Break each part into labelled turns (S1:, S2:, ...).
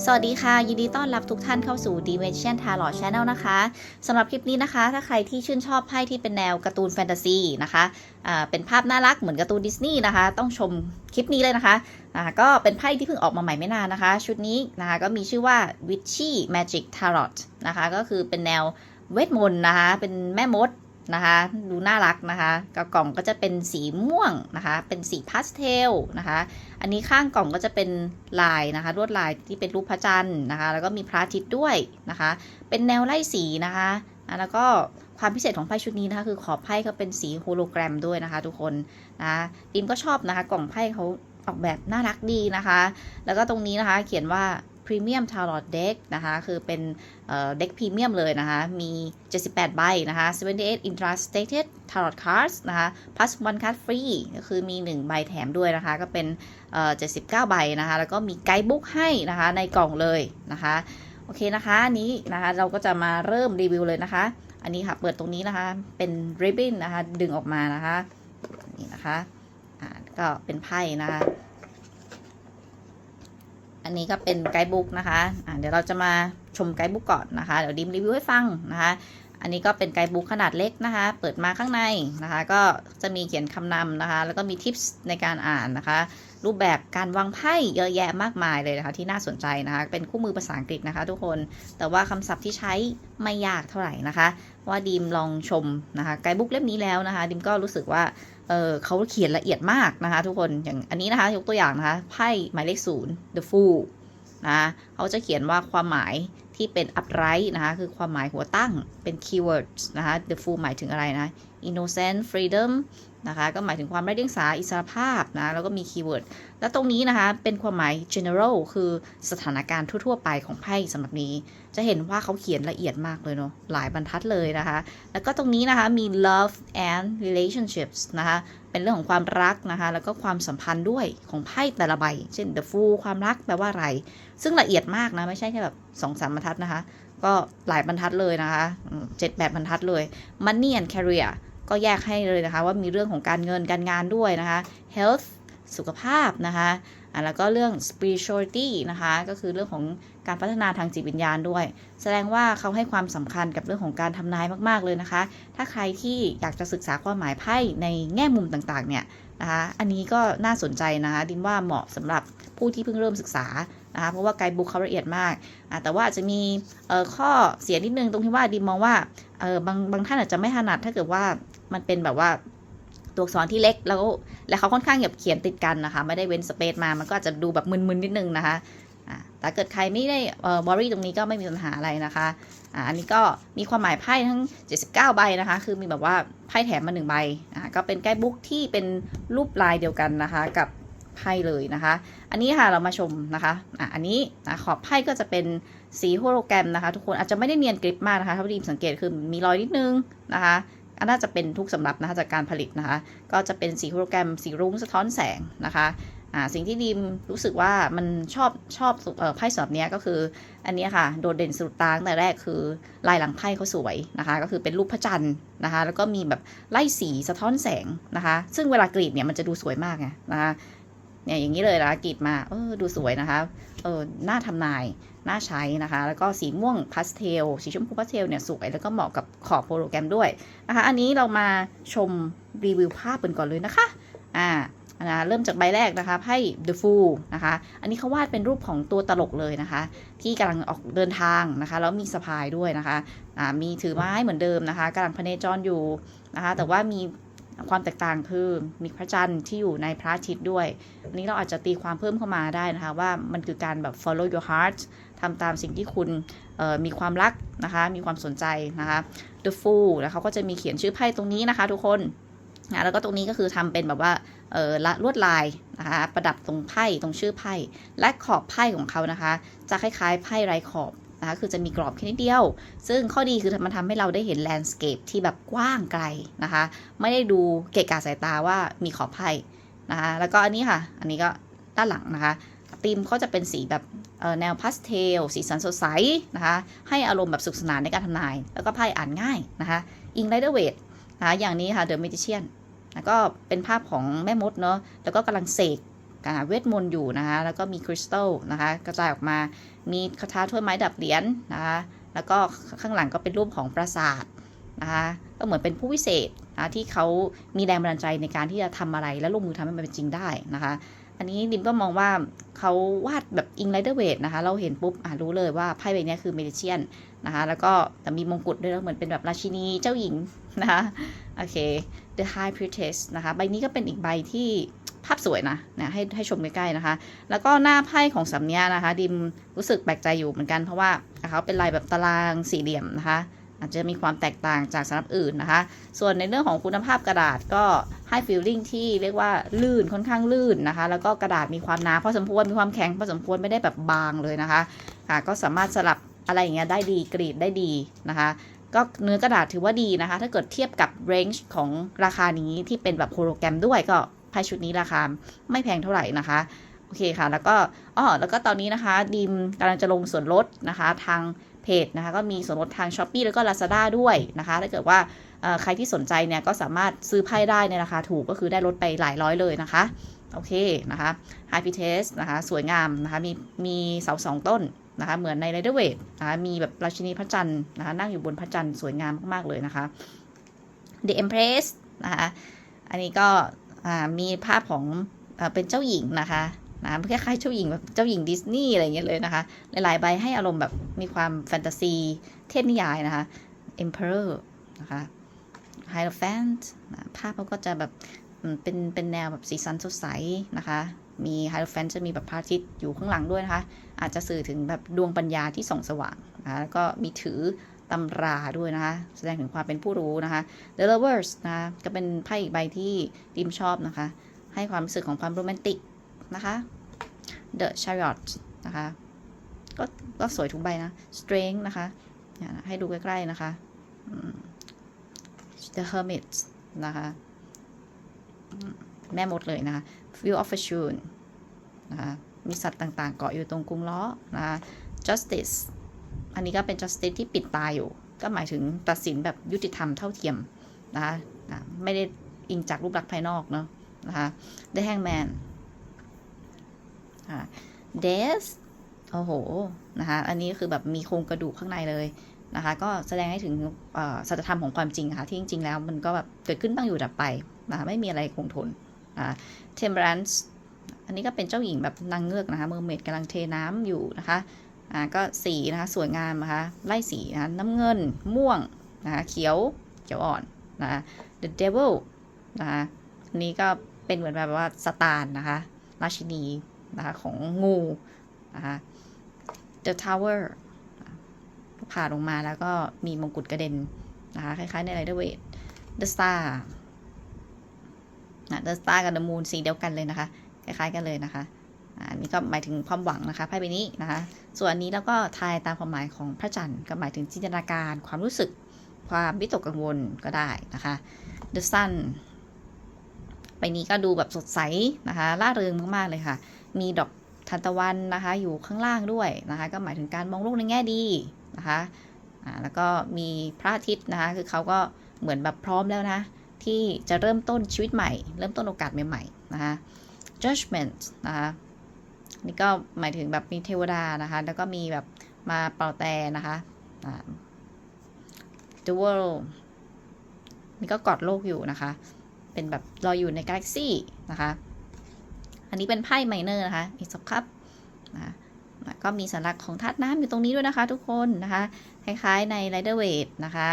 S1: สวัสดีค่ะ ยินดีต้อนรับทุกท่านเข้าสู่ Dimension Tarot Channel นะคะสำหรับคลิปนี้นะคะ ถ้าใครที่ชื่นชอบไพ่ที่เป็นแนวการ์ตูนแฟนตาซีนะคะเป็นภาพน่ารักเหมือนการ์ตูนดิสนีย์นะคะ ต้องชมคลิปนี้เลยนะคะอ่าก็เป็นไพ่ที่เพิ่งออกมาใหม่ไม่นานนะคะ ชุดนี้นะคะก็มีชื่อว่า Witchy Magic Tarot นะคะ ก็คือเป็นแนวเวทมนต์นะคะ เป็นแม่มด นะคะ ดูน่ารักนะคะกระกล่องก็จะเป็นสีม่วงนะคะ เป็นสีพาสเทลนะคะ อันนี้ข้างกล่องก็จะเป็นลายนะคะลวดลายที่เป็นรูปพระจันทร์นะคะ แล้วก็มีพระอาทิตย์ด้วยนะคะ เป็นแนวไล่สีนะคะแล้วก็ความพิเศษของไพ่ชุดนี้นะคะ คือขอบไพ่เขาเป็นสีโฮโลแกรมด้วยนะคะ ทุกคนนะดิมก็ชอบนะคะ กล่องไพ่เขาออกแบบน่ารักดีนะคะ แล้วก็ตรงนี้นะคะ เขียนว่า Premium Tarot Deck นะคะคือเป็นเด็กพรีเมียมเลยนะคะ มี 78 ใบนะคะ78 Illustrated Tarot Cards นะคะ plus one card free ก็คือมี 1 ใบแถมด้วยนะคะ ก็เป็นเอ่อ79 ใบนะคะ แล้วก็มีไกด์บุ๊กให้นะคะในกล่องเลยนะคะ โอเคนะคะอันนี้นะคะเราก็จะมาเริ่มรีวิวเลยนะคะ อันนี้ค่ะ เปิดตรงนี้นะคะ เป็น ribbon นะคะ ดึงออกมานะคะ นี่นะคะ อ่า ก็เป็นไพ่นะคะ อันนี้ก็เป็นไกด์บุ๊กนะคะอ่าเดี๋ยวเราจะมาชมไกด์บุ๊กก่อนนะคะ เดี๋ยวดิมรีวิวให้ฟังนะคะ อันนี้ก็เป็นไกด์บุ๊กขนาดเล็กนะคะ เปิดมาข้างในนะคะ ก็จะมีเขียนคำนำนะคะ แล้วก็มีทิปส์ในการอ่านนะคะ รูปแบบการวางไพ่เยอะแยะมากมายเลยนะคะ ที่น่าสนใจนะคะ เป็นคู่มือภาษาอังกฤษนะคะ ทุกคน แต่ว่าคำศัพท์ที่ใช้ไม่ยากเท่าไหร่นะคะ ว่าดิมลองชมนะคะ ไกด์บุ๊กเล่มนี้แล้วนะคะ ดิมก็รู้สึกว่า เออเขาเขียนละเอียดมากนะคะ ทุกคนอย่างอันนี้นะคะยกตัวอย่างนะคะไพ่หมายเลขศูนย์ the fool นะเขาจะเขียนว่าความหมาย ที่เป็น upright นะคะ คือความหมายหัวตั้งเป็น keywords นะคะ the fool หมายถึงอะไรนะ innocent freedom นะคะ ก็หมายถึงความไร้เดียงสาอิสรภาพนะ แล้วก็มี keyword แล้วตรงนี้นะคะ เป็นความหมาย general คือสถานการณ์ทั่ว ๆ ไปของไพ่สำหรับนี้ จะเห็นว่าเขาเขียนละเอียดมากเลยเนาะ หลายบรรทัดเลยนะคะ แล้วก็ตรงนี้นะคะ มี love and relationships นะคะ เป็นเรื่องของความรักนะคะ แล้วก็ความสัมพันธ์ด้วยของไพ่แต่ละใบ เช่น the fool ความรักแปลว่าอะไร ซึ่งละเอียดมากนะ ไม่ใช่แค่แบบสองสามบรรทัดนะคะ ก็หลายบรรทัดเลยนะคะเจ็ดแปดบรรทัดเลย money and career ก็แยกให้เลยนะคะ ว่ามีเรื่องของการเงินการงานด้วยนะคะ health สุขภาพนะคะ อะแล้วก็เรื่อง spirituality นะคะ ก็คือเรื่องของการพัฒนาทางจิตวิญญาณด้วย แสดงว่าเขาให้ความสำคัญกับเรื่องของการทำนายมาก ๆ เลยนะคะ ถ้าใครที่อยากจะศึกษาความหมายไพ่ในแง่มุมต่างๆ เนี่ยนะคะ อันนี้ก็น่าสนใจนะคะ ดิมว่าเหมาะสำหรับผู้ที่เพิ่งเริ่มศึกษานะคะ เพราะว่าไกด์บุ๊กเขาละเอียดมาก แต่ว่าจะมีข้อเสียนิดนึงตรงที่ว่าดิมมองว่าบางบางท่านอาจจะไม่ถนัดถ้าเกิดว่ามันเป็นแบบว่า ตัวอักษรที่เล็กแล้วแล้วเขาค่อนข้างแบบเขียนติดกันนะคะ ไม่ได้เว้นสเปซมามันก็อาจจะดูแบบมึนๆนิดนึงนะคะแต่เกิดใครไม่ได้เอ่อบอรี่ตรงนี้ก็ไม่มีปัญหาอะไรนะคะอันนี้ก็มีความหมายไพ่ทั้ง 79 ใบนะคะ คือมีแบบว่าไพ่แถมมาหนึ่งใบก็เป็นไกด์บุ๊กที่เป็นรูปลายเดียวกันนะคะกับไพ่เลยนะคะ อันนี้ค่ะเรามาชมนะคะอะอันนี้นะขอบไพ่ก็จะเป็นสีโฮโลแกรมนะคะ ทุกคนอาจจะไม่ได้เนียนกริบมากนะคะถ้าดีมสังเกตคือมีรอยนิดนึงนะคะ อันน่าจะเป็นทุกสำรับนะคะจากการผลิตนะคะ ก็จะเป็นสีโฮโลแกรมสีรุ้งสะท้อนแสงนะคะอ่าสิ่งที่ดีมรู้สึกว่ามันชอบชอบเอ่อไพ่สอบนี้ก็คือ อันนี้ค่ะ โดดเด่นสุดตาตั้งแต่แรกคือลายหลังไพ่เขาสวยนะคะ ก็คือเป็นรูปพระจันทร์นะคะ แล้วก็มีแบบไล่สีสะท้อนแสงนะคะ ซึ่งเวลากรีดเนี่ยมันจะดูสวยมากไงนะคะเนี่ยอย่างนี้เลยนะกรีดมาเออดูสวยนะคะเออหน้าทำนาย น่าใช้นะคะ แล้วก็สีม่วงพาสเทล สีชมพูพาสเทลเนี่ยสวย แล้วก็เหมาะกับขอบโปรแกรมด้วยนะคะ อันนี้เรามาชมรีวิวภาพกันก่อนเลยนะคะ อ่านะเริ่มจากใบแรกนะคะไพ่ The Fool นะคะ อันนี้เขาวาดเป็นรูปของตัวตลกเลยนะคะ ที่กำลังออกเดินทางนะคะ แล้วมีสะพายด้วยนะคะอ่ามีถือไม้เหมือนเดิมนะคะกำลังพเนจรอยู่นะคะ แต่ว่ามีความแตกต่างคือมีพระจันทร์ที่อยู่ในพระอาทิตย์ด้วย อันนี้เราอาจจะตีความเพิ่มเข้ามาได้นะคะ ว่ามันคือการแบบ follow your heart ทำตามสิ่งที่คุณมีความรักนะคะ มีความสนใจนะคะ the fool แล้วเขาก็จะมีเขียนชื่อไพ่ตรงนี้นะคะทุกคนนะแล้วก็ตรงนี้ก็คือทำเป็นแบบว่าเออลวดลายนะคะประดับตรงไพ่ตรงชื่อไพ่และขอบไพ่ของเขานะคะ จะคล้ายๆไพ่ไรขอบนะคะคือจะมีกรอบแค่นิดเดียว ซึ่งข้อดีคือมันทำให้เราได้เห็นแลนด์สเคปที่แบบกว้างไกลนะคะ ไม่ได้ดูเกะกะสายตาว่ามีขอบไพ่นะคะแล้วก็อันนี้ค่ะ อันนี้ก็ด้านหลังนะคะธีมเขาจะเป็นสีแบบ แนวพาสเทล สีสันสดใสนะคะให้อารมณ์แบบสุขสนานในการทำนาย แล้วก็ไพ่อ่านง่ายนะคะอิงไรเดอร์เวทนะคะอย่างนี้ค่ะเดอะเมจิเชียนแล้วก็เป็นภาพของแม่มดเนาะแล้วก็กำลังเสกอ่าเวทมนต์อยู่นะคะแล้วก็มีคริสตัลนะคะกระจายออกมามีคาถาถ้วยไม้ดับเหรียญนะคะแล้วก็ข้างหลังก็เป็นรูปของปราสาทนะคะก็เหมือนเป็นผู้วิเศษนะที่เขามีแรงบันดาลใจในการที่จะทำอะไรและลงมือทำให้มันเป็นจริงได้นะคะ อันนี้ดิมก็มองว่าเขาวาดแบบอิงไรเดอร์เวทนะคะ เราเห็นปุ๊บอะรู้เลยว่าไพ่ใบนี้คือเมดิเชียนนะคะ แล้วก็แต่มีมงกุฎด้วยแล้วเหมือนเป็นแบบราชินีเจ้าหญิงนะคะ โอเค The High Priestess นะคะ ใบนี้ก็เป็นอีกใบที่ภาพสวยนะนะให้ให้ชมใกล้ๆนะคะ แล้วก็หน้าไพ่ของสำเนียนะคะ ดิมรู้สึกแปลกใจอยู่เหมือนกันเพราะว่าเขาเป็นลายแบบตารางสี่เหลี่ยมนะคะ อาจจะมีความแตกต่างจากสำนักอื่นนะคะ ส่วนในเรื่องของคุณภาพกระดาษก็ให้ฟีลลิ่งที่เรียกว่าลื่นค่อนข้างลื่นนะคะ แล้วก็กระดาษมีความหนาพอสมควรมีความแข็งพอสมควรไม่ได้แบบบางเลยนะคะค่ะก็สามารถสลับอะไรอย่างเงี้ยได้ดีกรีดได้ดีนะคะก็เนื้อกระดาษถือว่าดีนะคะ ถ้าเกิดเทียบกับเรนจ์ของราคานี้ที่เป็นแบบโฮโลแกรมด้วยก็ไพ่ชุดนี้ราคาไม่แพงเท่าไหร่นะคะ โอเคค่ะ แล้วก็อ๋อแล้วก็ตอนนี้นะคะดีมกำลังจะลงส่วนลดนะคะทาง เพจนะคะก็มีส่วนลดทาง s h อ p e e แล้วก็ Lazada ด้วยนะคะถ้าเกิดว่าใครที่สนใจเนี่ยก็สามารถซื้อไพ่ได้ในราคาถูกก็คือได้ลดไปหลายร้อยเลยนะคะ โอเคนะคะ High p i t e s นะคะสวยงามนะคะมีมีเสาสองต้นนะคะเหมือนใน Rider Waite นะคะมีแบบราชินีพระจันทร์นะคะนั่งอยู่บนพระจันทร์สวยงามมากๆเลยนะคะ The Empress นะคะอันนี้ก็มีภาพของอเป็นเจ้าหญิงนะคะ นะคล้ายๆเจ้าหญิงแบบเจ้าหญิงดิสนีย์อะไรอย่างเงี้ยเลยนะคะ หลายๆใบให้อารมณ์แบบมีความแฟนตาซี เทพนิยายนะคะ Emperor นะคะ Hierophant นะภาพเขาก็จะแบบเป็นเป็นแนวแบบสีสันสดใสนะคะมี Hierophant จะมีแบบพระอาทิตย์อยู่ข้างหลังด้วยนะคะ อาจจะสื่อถึงแบบดวงปัญญาที่ส่องสว่างนะคะแล้วก็มีถือตำราด้วยนะคะ แสดงถึงความเป็นผู้รู้นะคะ The Lovers นะคะก็เป็นไพ่อีกใบที่ดิมชอบนะคะ ให้ความรู้สึกของความโรแมนติก นะคะ The Chariot นะคะ ก็ก็สวยทุกใบนะ Strength นะคะให้ดูใกล้ๆนะคะ The Hermit นะคะแม่หมดเลยนะคะ View of Fortune นะคะมีสัตว์ต่างๆ เกาะอยู่ตรงกรุงล้อนะคะ justice อันนี้ก็เป็น justice ที่ปิดตาอยู่ ก็หมายถึงตัดสินแบบยุติธรรมเท่าเทียมนะคะ ไม่ได้อิงจากรูปลักษณ์ภายนอกเนาะนะคะ the hangman อะ death โอ้โห นะคะ อันนี้คือแบบมีโครงกระดูกข้างในเลยนะคะ ก็แสดงให้ถึงสัจธรรมของความจริงค่ะ ที่จริงๆแล้วมันก็แบบเกิดขึ้นตั้งอยู่ดับไปนะคะไม่มีอะไรคงทนนะคะ temperance อันนี้ก็เป็นเจ้าหญิงแบบนางเงือกนะคะ เมอร์เมดกำลังเทน้ำอยู่นะคะ อ่า ก็สีนะคะ สวยงามนะคะ ไล่สีนะคะน้ำเงิน ม่วงนะคะ เขียว เขียวอ่อนนะคะ the devil นะคะ อันนี้ก็เป็นเหมือนแบบว่าสตาร์นะคะ ราชินี นะคะของงูนะคะ the tower ผ่าลงมาแล้วก็มีมงกุฎกระเด็นนะคะคล้ายๆใน Rider Waite the star นะ the star กับ the moon สีเดียวกันเลยนะคะ คล้ายๆกันเลยนะคะอะอันนี้ก็หมายถึงความหวังนะคะไพ่ใบนี้นะคะ ส่วนอันนี้แล้วก็ทายตามความหมายของพระจันทร์ก็หมายถึงจินตนาการความรู้สึกความวิตกกังวลก็ได้นะคะ the sun ใบนี้ก็ดูแบบสดใสนะคะร่าเริงมากๆเลยค่ะ มีดอกทานตะวันนะคะอยู่ข้างล่างด้วยนะคะก็หมายถึงการมองโลกในแง่ดีนะคะอ่าแล้วก็มีพระอาทิตย์นะคะคือเขาก็เหมือนแบบพร้อมแล้วนะที่จะเริ่มต้นชีวิตใหม่ เริ่มต้นโอกาสใหม่ๆนะคะ judgment นะคะนี่ก็หมายถึงแบบมีเทวดานะคะ แล้วก็มีแบบมาเป่าแต่นะคะอ่า the world นี่ก็กอดโลกอยู่นะคะ เป็นแบบลออยู่ในกาแล็กซี่นะคะ อันนี้เป็นไพ่ไมเนอร์นะคะอีกสักครับนะก็มีสัญลักษณ์ของธาตุน้ำอยู่ตรงนี้ด้วยนะคะ ทุกคนนะคะ คล้ายๆใน Rider Waite นะคะ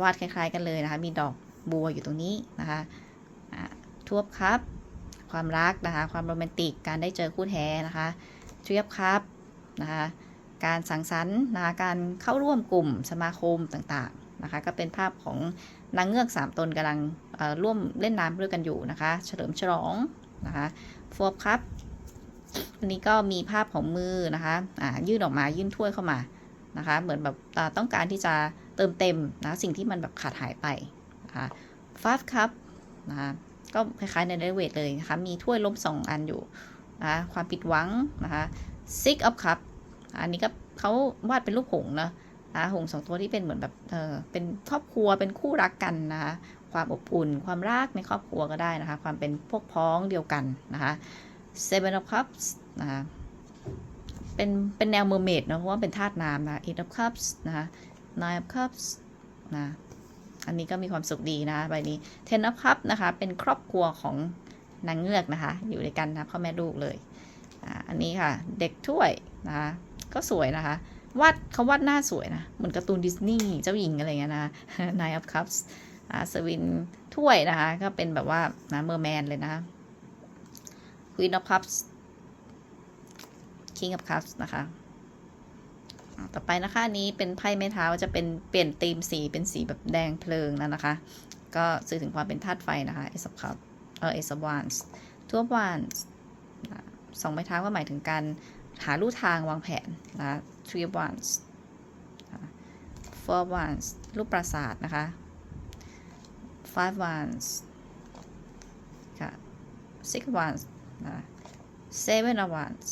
S1: วาดคล้ายๆกันเลยนะคะ มีดอกบัวอยู่ตรงนี้นะคะทวบครับ ความรักนะคะ ความโรแมนติก การได้เจอคู่แท้นะคะเทียบครับนะคะ การสังสรรค์นะคะการเข้าร่วมกลุ่มสมาคมต่างๆนะคะ ก็เป็นภาพของนางเงือก 3 ตนกำลังร่วมเล่นน้ำด้วยกันอยู่นะคะ เฉลิมฉลอง นะคะฟวบครับอันนี้ก็มีภาพของมือนะคะอ่ายื่นออกมายื่นถ้วยเข้ามานะคะ เหมือนแบบต้องการที่จะเติมเต็มนะสิ่งที่มันแบบขาดหายไปนะคะฟาฟครับนะคะก็คล้ายๆในเดเวทเลยนะคะ มีถ้วยล้มสองอันอยู่นะคะความผิดหวังนะคะ six of cup อันนี้ก็เขาวาดเป็นรูปหงส์นะนะหงส์สองตัวที่เป็นเหมือนแบบเออเป็นครอบครัวเป็นคู่รักกันนะคะ ความอบอุ่น ความรักในครอบครัวก็ได้นะคะ ความเป็นพวกพ้องเดียวกันนะคะ Seven of Cups นะคะเป็นเป็นแนวเมอร์เมดเนอะเพราะว่าเป็นธาตุน้ำนะ Eight of Cups นะคะ Nine of Cups นะอันนี้ก็มีความสุขดีนะใบนี้ Ten of Cups นะคะเป็นครอบครัวของนางเงือกนะคะ อยู่ด้วยกันนะพ่อแม่ลูกเลยอันนี้ค่ะเด็กถ้วยนะคะก็สวยนะคะวาดเขาวาดหน้าสวยนะ เหมือนการ์ตูนดิสนีย์เจ้าหญิงอะไรเงี้ยนะ Nine of Cups อาสวินถ้วยนะคะ ก็เป็นแบบว่านะเมอร์แมนเลยนะคะ Queen of Cups King of Cups นะคะ ต่อไปนะคะอันนี้เป็นไพ่ไม้เท้าจะเป็นเปลี่ยนธีมสีเป็นสีแบบแดงเพลิงแล้วนะคะ ก็สื่อถึงความเป็นธาตุไฟนะคะ Ace of Cups เออ Ace of Wands Two of Wands นะสองไม้เท้าก็หมายถึงการหาลู่ทางวางแผนนะคะ Three of Wands นะคะ Four of Wands รูปปราสาทนะคะ Five Wands ค่ะ Six of Wands นะ Seven of Wands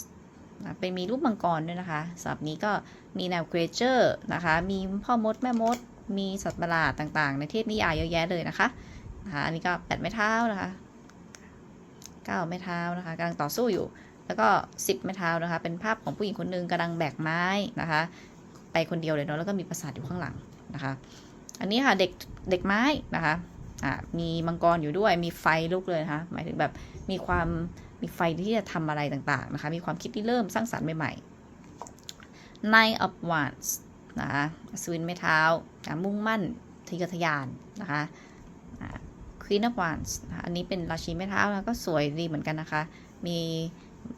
S1: นะเป็นมีรูปมังกรด้วยนะคะสับนี้ก็มีแนวเกรเจอร์นะคะ มีพ่อมดแม่มด มีสัตว์ประหลาดต่างๆ ในเทพนิยายเยอะแยะเลยนะคะนะคะอันนี้ก็แปดไม้เท้านะคะเก้าไม้เท้านะคะกำลังต่อสู้อยู่ แล้วก็สิบไม้เท้านะคะ เป็นภาพของผู้หญิงคนหนึงกำลังแบกไม้นะคะ ไปคนเดียวเลยเนาะแล้วก็มีปราสาทอยู่ข้างหลังนะคะ อันนี้ค่ะเด็กเด็กไม้นะคะ อ่ามีมังกรอยู่ด้วยมีไฟลุกเลยนะคะหมายถึงแบบมีความมีไฟที่จะทำอะไรต่างๆนะคะมีความคิดที่เริ่มสร้างสรรค์ใหม่ๆ Nine of Wands นะคะสวินไม้เท้าอะมุ่งมั่นทะเยอทะยานนะคะ Queen of Wands นะะอันนี้เป็นราชินีไม้เท้านะก็สวยดีเหมือนกันนะคะ มี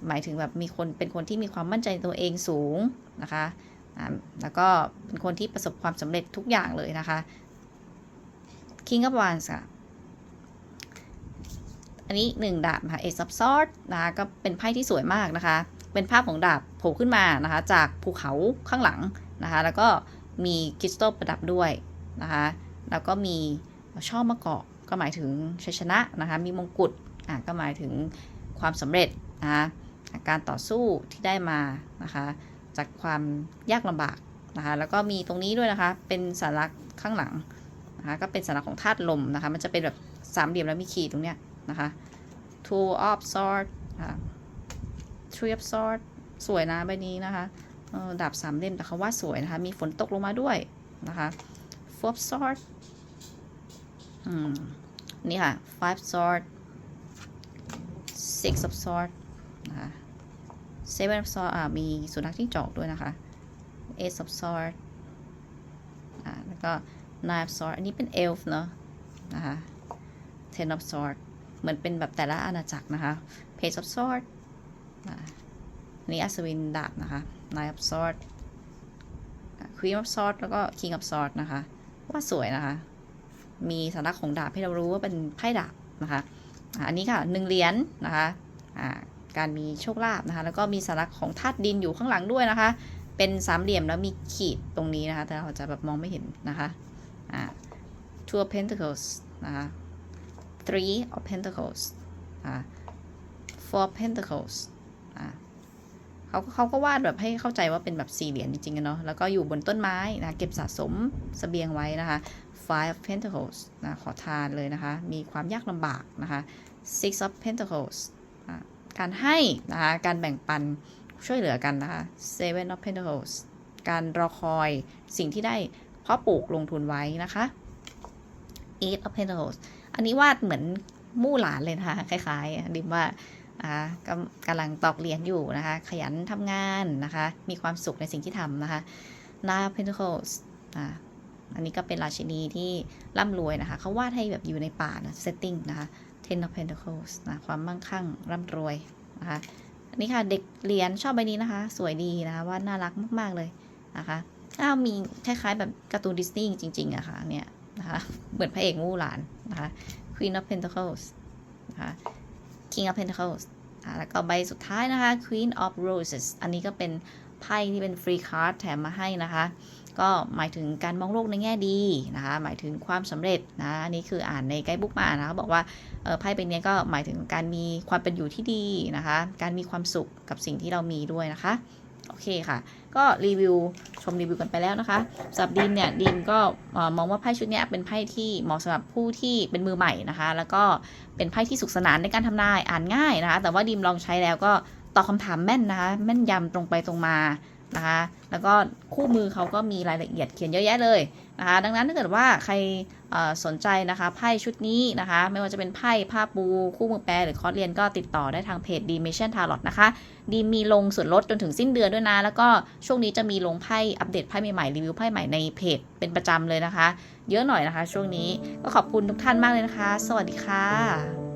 S1: หมายถึงแบบมีคนเป็นคนที่มีความมั่นใจตัวเองสูงนะคะ แล้วก็เป็นคนที่ประสบความสำเร็จทุกอย่างเลยนะคะ King of Wands ค่ะ อันนี้หนึ่งดาบค่ะ Ace of Swords นะคะก็เป็นไพ่ที่สวยมากนะคะ เป็นภาพของดาบโผล่ขึ้นมานะคะ จากภูเขาข้างหลังนะคะ แล้วก็มีคริสตัลประดับด้วยนะคะ แล้วก็มีช่อมะกอกก็หมายถึงชัยชนะนะคะ มีมงกุฎอะก็หมายถึงความสำเร็จนะคะการต่อสู้ที่ได้มานะคะ จากความยากลำบากนะคะ แล้วก็มีตรงนี้ด้วยนะคะ เป็นสัญลักษณ์ข้างหลัง นะคะก็เป็นสัญลักษณ์ของธาตุลมนะคะ มันจะเป็นแบบสามเหลี่ยมแล้วมีขีดตรงเนี้ยนะคะ two of swords ค่ะ three of swords สวยนะใบนี้นะคะดาบสามเล่มแต่เขาว่าสวยนะคะ มีฝนตกลงมาด้วยนะคะ four of swords อืมนี่ค่ะ five sword six of sword นะคะ seven of sword มีสุนัขจิ้งจอกด้วยนะคะ eight of sword แล้วก็ nine of sword อันนี้เป็น elf เนอะนะคะ ten of sword เหมือนเป็นแบบแต่ละอาณาจักรนะคะ page of sword อันนี้อัศวินดาบนะคะ nine of sword อ่า queen of sword แล้วก็ king of sword นะคะ ว่าสวยนะคะ มีสัญลักษณ์ของดาบให้เรารู้ว่าเป็นไพ่ดาบนะคะอันนี้ค่ะหนึ่งเหรียญนะคะการมีโชคลาภนะคะ แล้วก็มีสัญลักษณ์ของธาตุดินอยู่ข้างหลังด้วยนะคะ เป็นสามเหลี่ยมแล้วมีขีดตรงนี้นะคะ แต่เราจะแบบมองไม่เห็นนะคะ two of pentacles นะคะ three of pentacles อ่า four of pentacles อ่าเขาเขาก็วาดแบบให้เข้าใจว่าเป็นแบบสี่เหรียญจริงๆเนาะ แล้วก็อยู่บนต้นไม้นะเก็บสะสมเสบียงไว้นะคะ five of pentacles นะขอทานเลยนะคะ มีความยากลำบากนะคะ six of pentacles การให้นะคะ การแบ่งปันช่วยเหลือกันนะคะ seven of pentacles การรอคอยสิ่งที่ได้เพาะปลูกลงทุนไว้นะคะ eight of pentacles อันนี้วาดเหมือนมู่หลานเลยนะคะคล้ายๆ ดิมว่าอ่ากำกำลังตอกเหรียญอยู่นะคะ ขยันทำงานนะคะ มีความสุขในสิ่งที่ทำนะคะ nine of pentacles อ่าอันนี้ก็เป็นราชินีที่ร่ำรวยนะคะ เขาวาดให้แบบอยู่ในป่านะ setting นะคะ ten of pentacles นะความมั่งคั่งร่ำรวยนะคะอันนี้ค่ะเด็กเรียญชอบใบนี้นะคะ สวยดีนะคะวาดน่ารักมาก ๆ เลยนะคะถ้ามีคล้ายๆแบบการ์ตูนดิสนีย์จริง ๆอะค่ะเนี่ย นะคะเหมือนพระเอกมู่หลานนะคะ Queen of Pentacles นะคะ King of Pentacles อ่าแล้วก็ใบสุดท้ายนะคะ Queen of Roses อันนี้ก็เป็นไพ่ที่เป็นฟรีค a ร์ดแถมมาให้นะคะ ก็หมายถึงการมองโลกในแง่ดีนะคะ หมายถึงความสำเร็จนะอันนี้คืออ่านในไกด์บุ๊กมานะคะบอกว่าไพ่เป็นเนี้ยก็หมายถึงการมีความเป็นอยู่ที่ดีนะคะ การมีความสุขกับสิ่งที่เรามีด้วยนะคะ โอเคค่ะ ก็รีวิวชมรีวิวกันไปแล้วนะคะสำหรับดีมเนี่ยดีมก็มองว่าไพ่ชุดนี้เป็นไพ่ที่เหมาะสำหรับผู้ที่เป็นมือใหม่นะคะ แล้วก็เป็นไพ่ที่สุขสนานในการทำนายอ่านง่ายนะคะ แต่ว่าดีมลองใช้แล้วก็ตอบคำถามแม่นนะคะแม่นยำตรงไปตรงมานะคะ แล้วก็คู่มือเขาก็มีรายละเอียดเขียนเยอะแยะเลยนะคะ ดังนั้นถ้าเกิดว่าใคร สนใจนะคะไพ่ชุดนี้นะคะ ไม่ว่าจะเป็นไพ่ผ้าปู คู่มือแปลหรือคอร์สเรียนก็ติดต่อได้ทางเพจ d m a t i o n Tarot นะคะ ดีมีลงส่วนลดจนถึงสิ้นเดือนด้วยนะ แล้วก็ช่วงนี้จะมีลงไพ่อัปเดตไพ่ใหม่ๆรีวิวไพ่ใหม่ในเพจเป็นประจำเลยนะคะ เยอะหน่อยนะคะ ช่วงนี้ก็ขอบคุณทุกท่านมากเลยนะคะ สวัสดีค่ะ